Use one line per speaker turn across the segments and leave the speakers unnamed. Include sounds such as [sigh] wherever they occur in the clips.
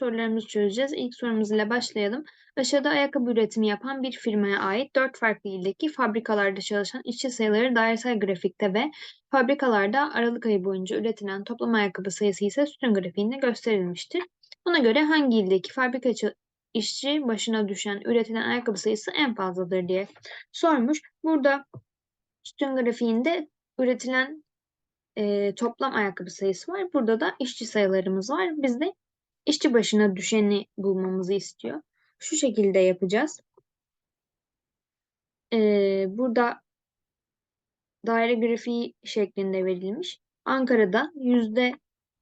sorularımızı çözeceğiz. İlk sorumuz ile başlayalım. Aşağıda ayakkabı üretimi yapan bir firmaya ait dört farklı ildeki fabrikalarda çalışan işçi sayıları dairesel grafikte ve fabrikalarda Aralık ayı boyunca üretilen toplam ayakkabı sayısı ise sütun grafiğinde gösterilmiştir. Buna göre hangi ildeki fabrika işçi başına düşen üretilen ayakkabı sayısı en fazladır diye sormuş. Burada sütun grafiğinde üretilen e, toplam ayakkabı sayısı var. Burada da işçi sayılarımız var. Biz de işçi başına düşeni bulmamızı istiyor. Şu şekilde yapacağız. E, burada daire grafiği şeklinde verilmiş. Ankara'da yüzde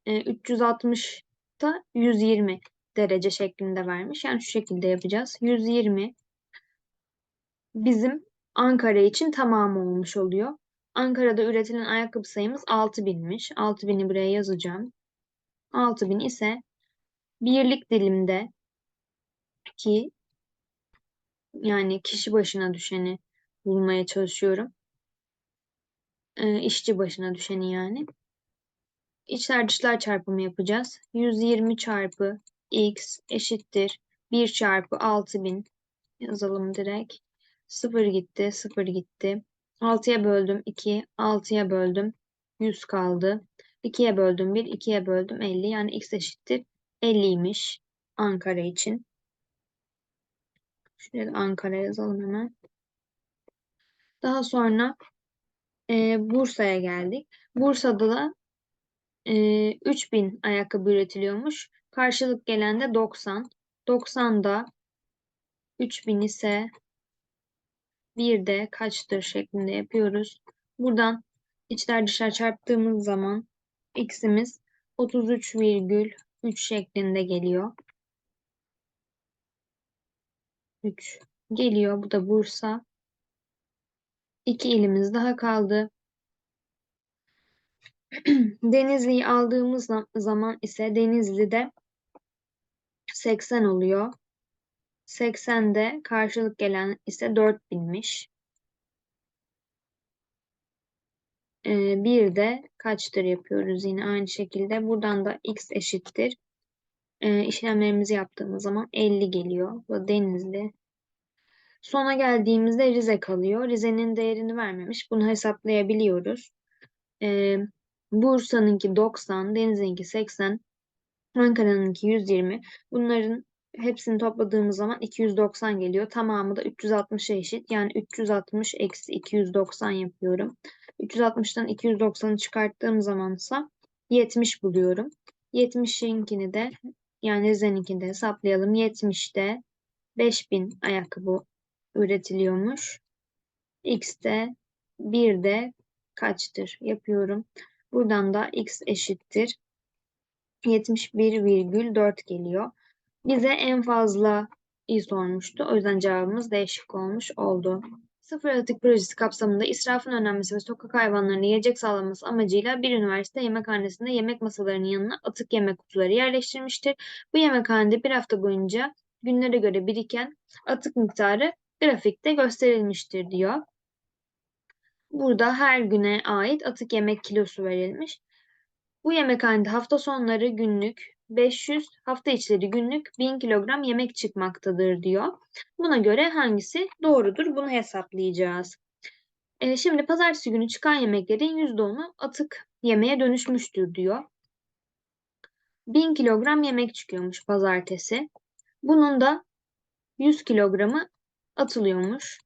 e, 360'ta 120 derece şeklinde vermiş. Yani şu şekilde yapacağız. 120 bizim Ankara için tamamı olmuş oluyor. Ankara'da üretilen ayakkabı sayımız 6000'miş. 6000'i buraya yazacağım. 6000 ise birlik dilimde ki yani kişi başına düşeni bulmaya çalışıyorum. Ee, işçi başına düşeni yani. İçler dışlar çarpımı yapacağız. 120 çarpı x eşittir 1 çarpı 6000 yazalım direkt. 0 gitti, 0 gitti. 6'ya böldüm 2, 6'ya böldüm 100 kaldı. 2'ye böldüm 1, 2'ye böldüm 50. Yani x eşittir 50'ymiş Ankara için. Şuraya da Ankara yazalım hemen. Daha sonra e, Bursa'ya geldik. Bursa'da da e, 3000 ayakkabı üretiliyormuş. Karşılık gelen de 90. 90'da 3000 ise bir de kaçtır şeklinde yapıyoruz. Buradan içler dışlar çarptığımız zaman x'imiz 33,3 şeklinde geliyor. 3 geliyor. Bu da Bursa. İki ilimiz daha kaldı. [clears throat] Denizli'yi aldığımız zaman ise Denizli'de 80 oluyor. 80'de karşılık gelen ise 4000'miş. Ee, bir de kaçtır yapıyoruz yine aynı şekilde. Buradan da x eşittir. Ee, işlemlerimizi yaptığımız zaman 50 geliyor. Bu Denizli. Sona geldiğimizde Rize kalıyor. Rize'nin değerini vermemiş. Bunu hesaplayabiliyoruz. Ee, Bursa'nınki 90, Denizli'ninki 80, Ankara'nınki 120. Bunların hepsini topladığımız zaman 290 geliyor. Tamamı da 360'a eşit. Yani 360 eksi 290 yapıyorum. 360'tan 290'ı çıkarttığım zamansa 70 buluyorum. 70'inkini de yani Rize'ninkini de hesaplayalım. 70'te 5000 ayakkabı üretiliyormuş. X'te bir de kaçtır yapıyorum. Buradan da x eşittir 71,4 geliyor. Bize en fazla i sormuştu. O yüzden cevabımız değişik olmuş oldu. Sıfır atık projesi kapsamında israfın önlenmesi ve sokak hayvanlarına yiyecek sağlaması amacıyla bir üniversite yemekhanesinde yemek masalarının yanına atık yemek kutuları yerleştirmiştir. Bu yemekhanede bir hafta boyunca günlere göre biriken atık miktarı grafikte gösterilmiştir diyor. Burada her güne ait atık yemek kilosu verilmiş. Bu yemekhanede hafta sonları günlük 500, hafta içleri günlük 1000 kilogram yemek çıkmaktadır diyor. Buna göre hangisi doğrudur? Bunu hesaplayacağız. E, şimdi pazartesi günü çıkan yemeklerin %10'u atık yemeğe dönüşmüştür diyor. 1000 kilogram yemek çıkıyormuş pazartesi. Bunun da 100 kilogramı atılıyormuş.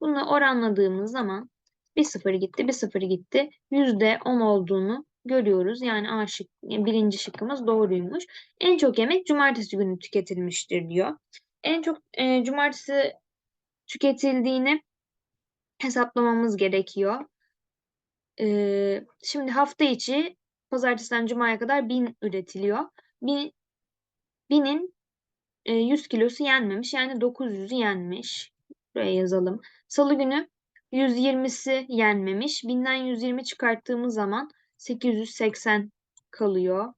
Bunu oranladığımız zaman bir sıfır gitti, bir sıfır gitti. Yüzde on olduğunu görüyoruz. Yani A şık, birinci şıkkımız doğruymuş. En çok yemek cumartesi günü tüketilmiştir diyor. En çok e, cumartesi tüketildiğini hesaplamamız gerekiyor. E, şimdi hafta içi pazartesiden cumaya kadar bin üretiliyor. Bin, binin e, 100 kilosu yenmemiş. Yani 900'ü yenmiş. Buraya yazalım. Salı günü 120'si yenmemiş. 1000'den 120 çıkarttığımız zaman 880 kalıyor.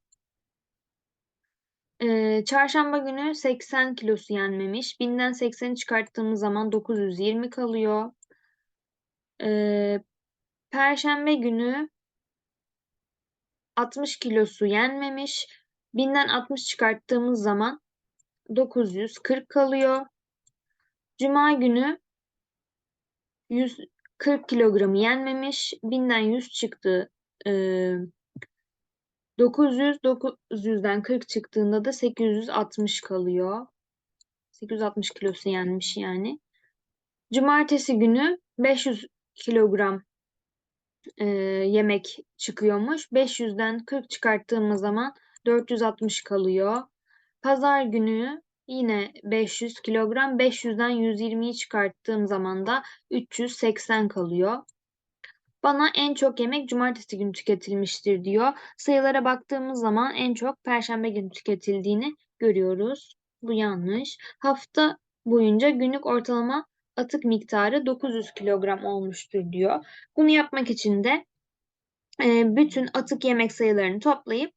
Ee, çarşamba günü 80 kilosu yenmemiş. 1000'den 80'i çıkarttığımız zaman 920 kalıyor. Ee, Perşembe günü 60 kilosu yenmemiş. 1000'den 60 çıkarttığımız zaman 940 kalıyor. Cuma günü 140 kilogramı yenmemiş. 1000'den 100 çıktı. Ee, 900, 900'den 40 çıktığında da 860 kalıyor. 860 kilosu yenmiş yani. Cumartesi günü 500 kilogram e, yemek çıkıyormuş. 500'den 40 çıkarttığımız zaman 460 kalıyor. Pazar günü yine 500 kilogram. 500'den 120'yi çıkarttığım zaman da 380 kalıyor. Bana en çok yemek cumartesi günü tüketilmiştir diyor. Sayılara baktığımız zaman en çok perşembe günü tüketildiğini görüyoruz. Bu yanlış. Hafta boyunca günlük ortalama atık miktarı 900 kilogram olmuştur diyor. Bunu yapmak için de e, bütün atık yemek sayılarını toplayıp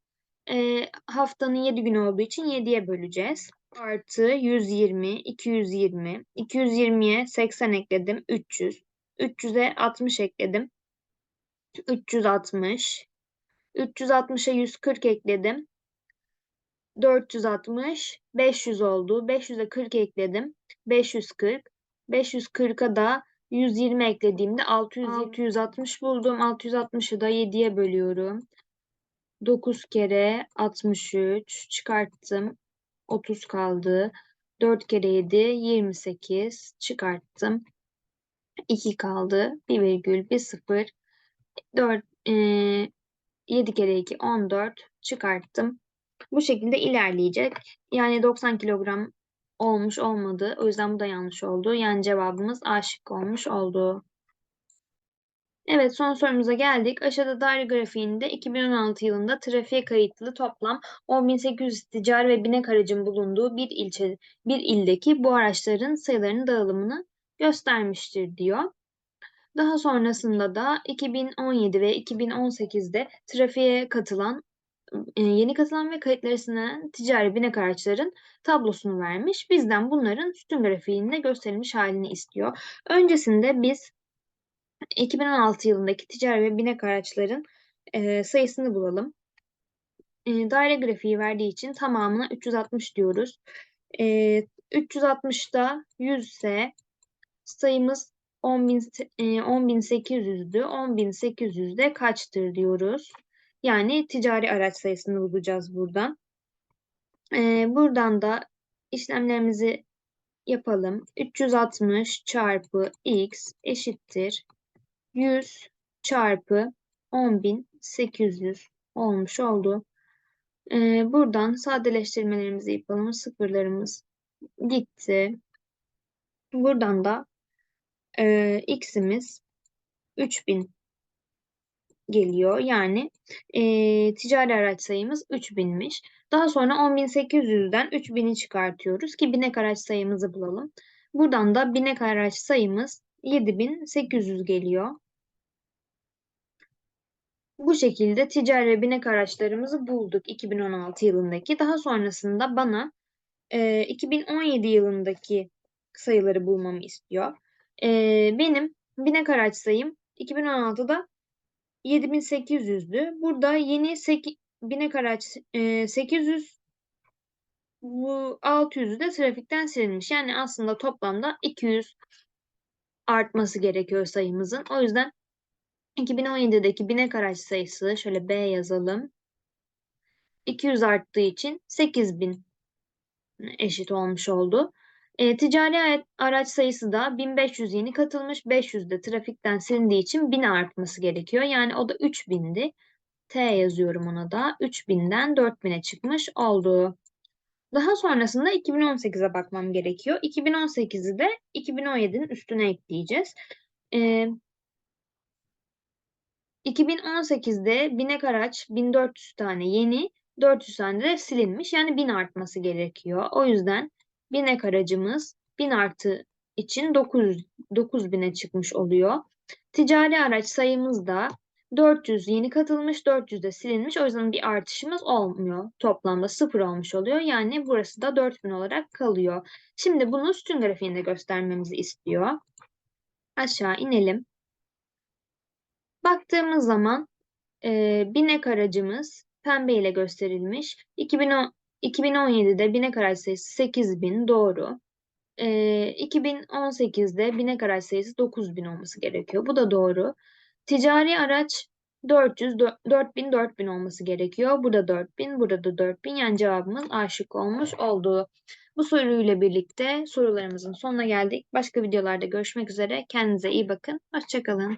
e, haftanın 7 günü olduğu için 7'ye böleceğiz. Artı 120, 220, 220'ye 80 ekledim, 300. 300'e 60 ekledim, 360. 360'a 140 ekledim. 460, 500 oldu. 500'e 40 ekledim. 540. 540'a da 120 eklediğimde 600, 660 buldum. 660'ı da 7'ye bölüyorum. 9 kere 63 çıkarttım. 30 kaldı. 4 kere 7 28 çıkarttım. 2 kaldı. 1 virgül 1 sıfır. 4 e, 7 kere 2 14 çıkarttım. Bu şekilde ilerleyecek. Yani 90 kilogram olmuş olmadı. O yüzden bu da yanlış oldu. Yani cevabımız A şıkkı olmuş oldu. Evet son sorumuza geldik. Aşağıda daire grafiğinde 2016 yılında trafiğe kayıtlı toplam 10.800 ticari ve binek aracın bulunduğu bir ilçe, bir ildeki bu araçların sayılarının dağılımını göstermiştir diyor. Daha sonrasında da 2017 ve 2018'de trafiğe katılan e, yeni katılan ve kayıtları silinen ticari binek araçların tablosunu vermiş. Bizden bunların sütun grafiğinde gösterilmiş halini istiyor. Öncesinde biz 2016 yılındaki ticari ve binek araçların e, sayısını bulalım. E, daire grafiği verdiği için tamamına 360 diyoruz. E, 360'da 100 ise sayımız 10.800'dü. 10.800'de kaçtır diyoruz. Yani ticari araç sayısını bulacağız buradan. Ee, buradan da işlemlerimizi yapalım. 360 çarpı x eşittir 100 çarpı 10.800 olmuş oldu. Ee, buradan sadeleştirmelerimizi yapalım. Sıfırlarımız gitti. Buradan da e, x'imiz 3000 geliyor. Yani e, ticari araç sayımız 3000'miş. Daha sonra 10.800'den 3000'i çıkartıyoruz ki binek araç sayımızı bulalım. Buradan da binek araç sayımız 7800 geliyor. Bu şekilde ticari binek araçlarımızı bulduk 2016 yılındaki. Daha sonrasında bana e, 2017 yılındaki sayıları bulmamı istiyor. E, benim binek araç sayım 2016'da 7800'dü. Burada yeni 8, binek araç e, 800 bu 600'ü de trafikten silinmiş. Yani aslında toplamda 200 artması gerekiyor sayımızın. O yüzden 2017'deki binek araç sayısı şöyle B yazalım. 200 arttığı için 8000 eşit olmuş oldu. E, ticari araç sayısı da 1500 yeni katılmış. 500 de trafikten silindiği için 1000 artması gerekiyor. Yani o da 3000'di. T yazıyorum ona da. 3000'den 4000'e çıkmış oldu. Daha sonrasında 2018'e bakmam gerekiyor. 2018'i de 2017'nin üstüne ekleyeceğiz. Ee, 2018'de binek araç 1400 tane yeni, 400 tane de silinmiş. Yani 1000 artması gerekiyor. O yüzden binek aracımız 1000 artı için 900, 9000'e çıkmış oluyor. Ticari araç sayımız da 400 yeni katılmış, 400 de silinmiş. O yüzden bir artışımız olmuyor. Toplamda sıfır olmuş oluyor. Yani burası da 4000 olarak kalıyor. Şimdi bunu sütun grafiğinde göstermemizi istiyor. Aşağı inelim. Baktığımız zaman e, binek aracımız pembe ile gösterilmiş. 2010, 2017'de binek araç sayısı 8000 doğru. Ee, 2018'de binek araç sayısı 9000 olması gerekiyor. Bu da doğru. Ticari araç 400, dö- 4000, 4000 olması gerekiyor. Burada 4000, burada da 4000. Yani cevabımız A şıkkı olmuş oldu. Bu soruyla birlikte sorularımızın sonuna geldik. Başka videolarda görüşmek üzere. Kendinize iyi bakın. Hoşçakalın.